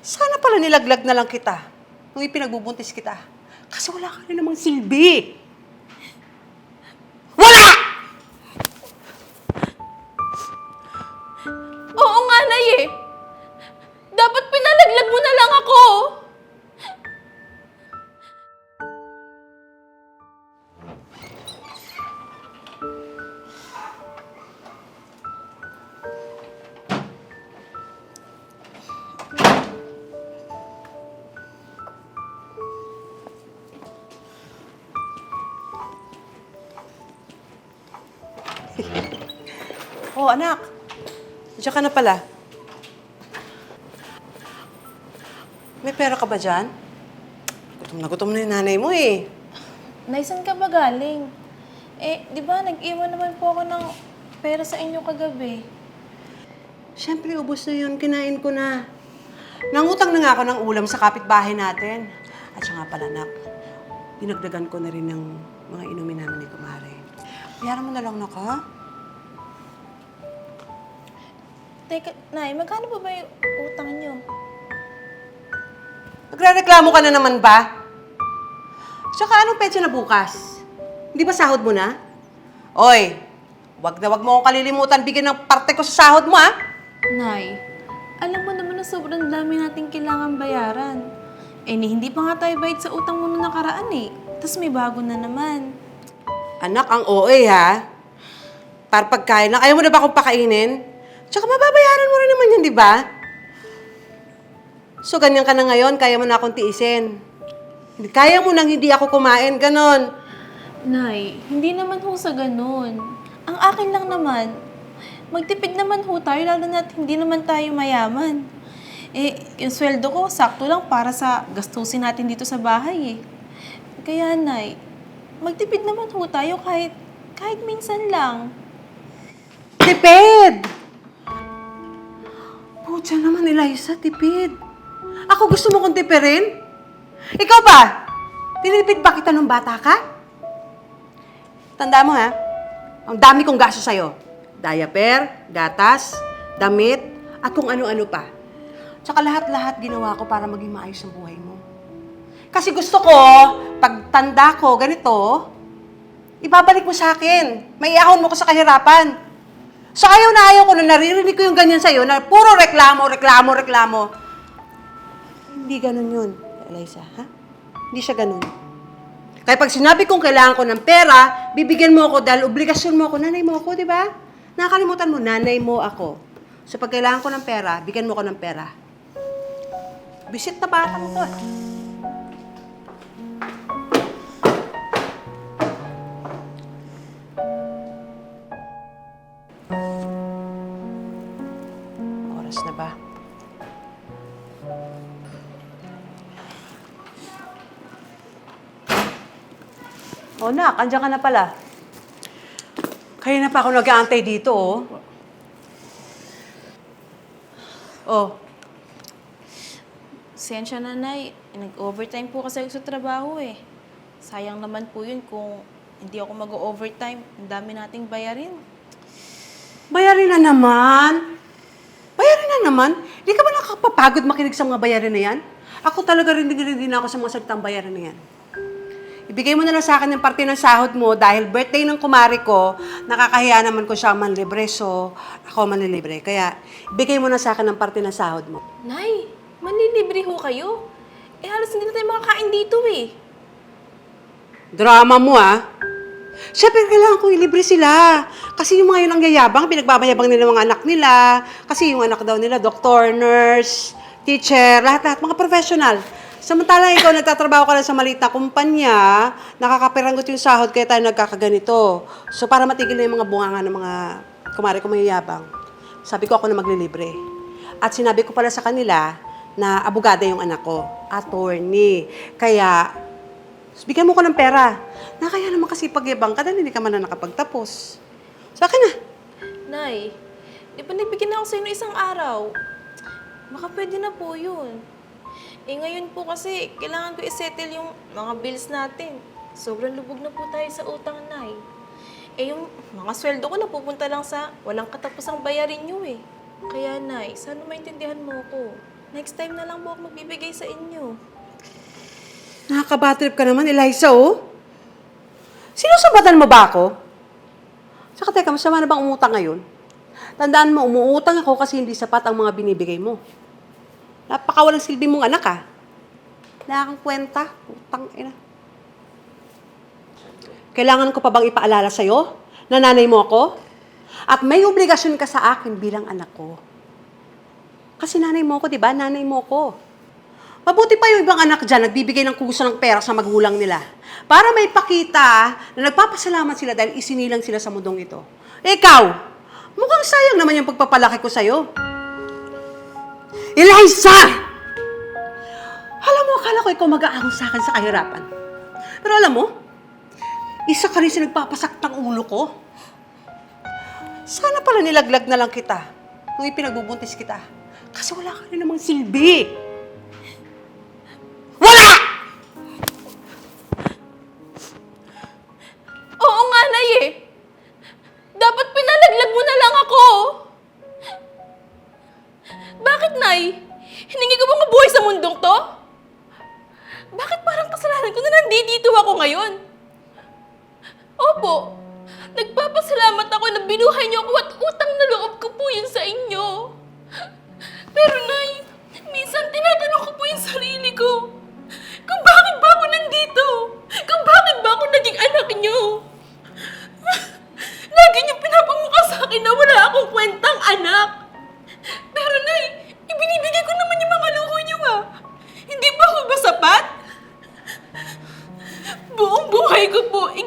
Sana pala nilaglag na lang kita nung ipinagbubuntis kita. Kasi wala ka rin namang silbi. Oh, anak. Diyan ka na pala. May pera ka ba dyan? Gutom na gutom na yung nanay mo eh. Nay, saan ka ba galing? Eh, di ba nag-iwan naman po ako ng pera sa inyo kagabi? Siyempre, ubos na yun. Kinain ko na. Nangutang na nga ako ng ulam sa kapitbahay natin. At siya nga pala, anak, dinagdagan ko na rin ng mga inumin namin ni Kumare. Bayaran mo na lang, nak, ha? Teka, Nay, magkano ba ba yung utang niyo? Nagre-reklamo ka na naman ba? Tsaka anong petsa na bukas? Hindi ba sahod mo na? Oy, wag na wag mo akong kalilimutan bigyan ng parte ko sa sahod mo, ha? Nay, alam mo naman na sobrang dami nating kailangan bayaran. Eh, ni, hindi pa nga tayo bayad sa utang mo nung nakaraan eh. Tapos may bago na naman. Anak, ang OA, ha? Para pagkain lang. Ayaw mo na ba akong pakainin? Tsaka mababayaran mo rin naman yan, di ba? So, ganyan ka na ngayon, kaya mo na akong tiisin. Kaya mo nang hindi ako kumain, ganon. Nay, hindi naman ho sa ganun. Ang akin lang naman, magtipid naman ho tayo, lalo na hindi naman tayo mayaman. Eh, yung sweldo ko, sakto lang para sa gastusin natin dito sa bahay eh. Kaya, Nay, magtipid naman ho tayo kahit, kahit minsan lang. Tipid! Pucha naman, Eliza, tipid. Ako gusto mo kong tipirin? Ikaw ba? Tinipid ba kita nung bata ka? Tanda mo ha, ang dami kong gasto sa'yo. Diaper, gatas, damit, at kung ano-ano pa. Tsaka lahat-lahat ginawa ko para maging maayos ang buhay mo. Kasi gusto ko, pag tanda ko, ganito, ibabalik mo sa akin. May iahon mo ko sa kahirapan. So ayaw na ayaw ko na naririnig ko yung ganyan sa'yo na puro reklamo, reklamo, reklamo. Hindi ganun yun, Eliza, ha? Hindi siya ganun. Kaya pag sinabi kong kailangan ko ng pera, bibigyan mo ako dahil obligasyon mo ako, nanay mo ako, di ba? Nakakalimutan mo, nanay mo ako. So pag kailangan ko ng pera, bigyan mo ako ng pera. Bisit na bata mo to. eh. Na ba? O nak, andyan ka na pala. Kaya na pa ako nag-aantay dito, oh. Oh, Sensya na, Nay. Nag-overtime po kasi ako sa trabaho eh. Sayang naman po yun kung hindi ako mag-overtime. Ang dami nating bayarin. bayarin na naman. Naman. Hindi ka ba nakakapapagod makinig sa mga bayarin na yan? Ako talaga rin din din ako sa mga salitang bayarin na yan. Ibigay mo na lang sa akin yung parte ng sahod mo dahil birthday ng kumari ko, nakakahiya naman ko siya manlibre, so ako manlilibre. Kaya ibigay mo na sa akin ang parte ng sahod mo. Nay, manlilibre ho kayo. Eh halos hindi na tayo makakain dito eh. Drama mo ah. Siyempre, kailangan ko ilibre sila. Kasi yung mga yun ang yayabang, pinagbabayabang nila mga anak nila. Kasi yung anak daw nila, doktor, nurse, teacher, lahat-lahat, mga professional. Samantalang ikaw nagtatrabaho ka lang sa maliit na kumpanya, nakakapiranggot yung sahod, kaya tayo nagkakaganito. So, para matigil na yung mga bunganga ng mga kumari ko mayayabang, sabi ko ako na maglilibre. At sinabi ko pala sa kanila na abogada yung anak ko, attorney. Kaya, bigyan mo ko ng pera. Na kaya naman kasi pagyabang ka hindi ka man na nakapagtapos. Sa akin na. Nay, di ba nagbigyan na ako sa'yo ng isang araw? Baka pwede na po yun. Eh ngayon po kasi, kailangan ko isettle yung mga bills natin. Sobrang lubog na po tayo sa utang, Nay. Eh yung mga sweldo ko napupunta lang sa walang katapusang bayarin nyo eh. Kaya, Nay, sana maintindihan mo ko. Next time na lang po ako magbibigay sa inyo. Nakakabatrip ka naman, Eliza, oh. Sinusabatan mo ba ako? Saka teka, masama na bang umutang ngayon? Tandaan mo, umuutang ako kasi hindi sapat ang mga binibigay mo. Napakawalang silbi mong anak, ah. Wala kang kwenta. Utang, ina. Kailangan ko pa bang ipaalala sa'yo na nanay mo ako? At may obligasyon ka sa akin bilang anak ko. Kasi nanay mo ako, di ba? Nanay mo ako. Mabuti pa yung ibang anak dyan, nagbibigay ng kusa ng pera sa magulang nila. Para may pakita na nagpapasalamat sila dahil isinilang sila sa mundong ito. Ikaw, mukhang sayang naman yung pagpapalaki ko sa'yo. Eliza! Alam mo, akala ko ikaw mag-aahon sa akin sa kahirapan. Pero alam mo, isa ka rin sa nagpapasak ng ulo ko. Sana pala nilaglag na lang kita nung ipinagbubuntis kita. Kasi wala ka rin namang silbi. Wala! Oo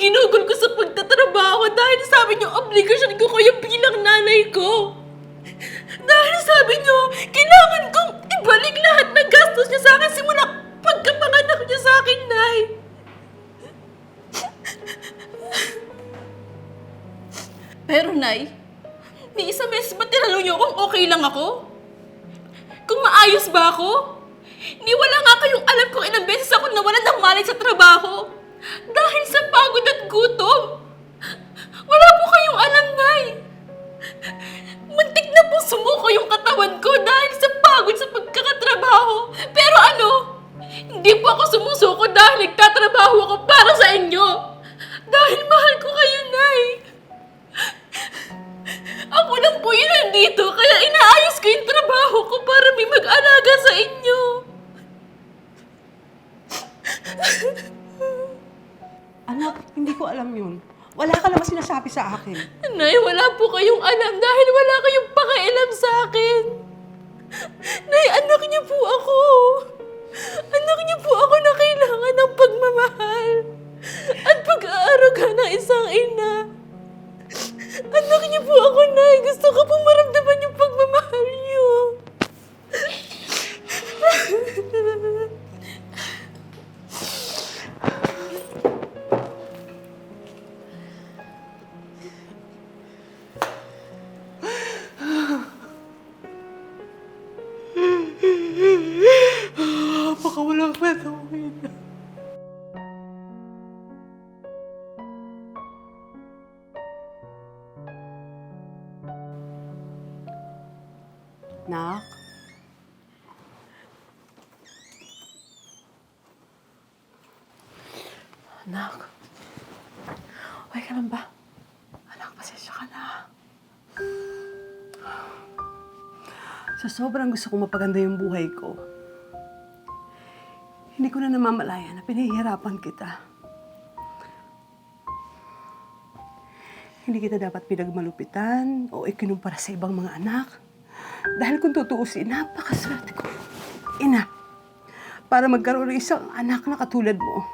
iginugol ko sa pagtatrabaho dahil sabi niyo obligasyon ko kayo bilang nanay ko. Dahil sabi niyo, kailangan kong ibalik lahat ng gastos niya sa akin simula pagkapanganak niya sa akin, Nay. Pero, Nay, ni isang beses ba tinanong niyo kung okay lang ako? Kung maayos ba ako? Ni wala nga kayong alam kung ilang beses ako nawalan ng malay sa trabaho. Dahil sa pagod at gutom. Wala po kayong alam, Nay. Muntik na po sumuko yung katawan ko dahil sa pagod sa pagkakatrabaho. Pero ano? Hindi po ako sumusuko dahil nagtatrabaho ako para sa inyo. Dahil mahal ko kayo, Nay. Ako lang po yun nandito, kaya inaayos ko yung trabaho ko para may sinasabi sa akin. Nay, wala po kayong alam dahil wala kayong pakialam sa akin. Nay, anak niyo po ako. Nak? Anak? Okay ka lang ba? Anak, pasensya ka na. Sa sobrang gusto kong mapaganda yung buhay ko, hindi ko na namamalaya na pinahihirapan kita. Hindi kita dapat pinagmalupitan o ikinumpara sa ibang mga anak. Dahil kung tutuusin, napakaswerte ko. Ina, para magkaroon ng isang anak na katulad mo.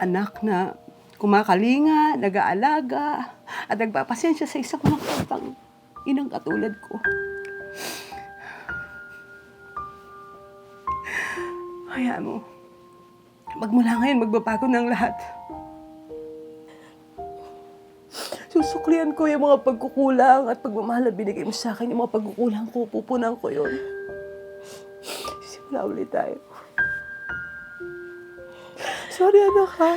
Anak na kumakalinga, nag-aalaga, at nagpapasensya sa isang mga inang katulad ko. Hayaan mo. Magmula ngayon, magbabago ng lahat. Susuklian ko yung mga pagkukulang at pagmamahal na binigay mo sa akin. Yung mga pagkukulang ko, pupunan ko yun. Simula ulit tayo. Sorry, anak, ha?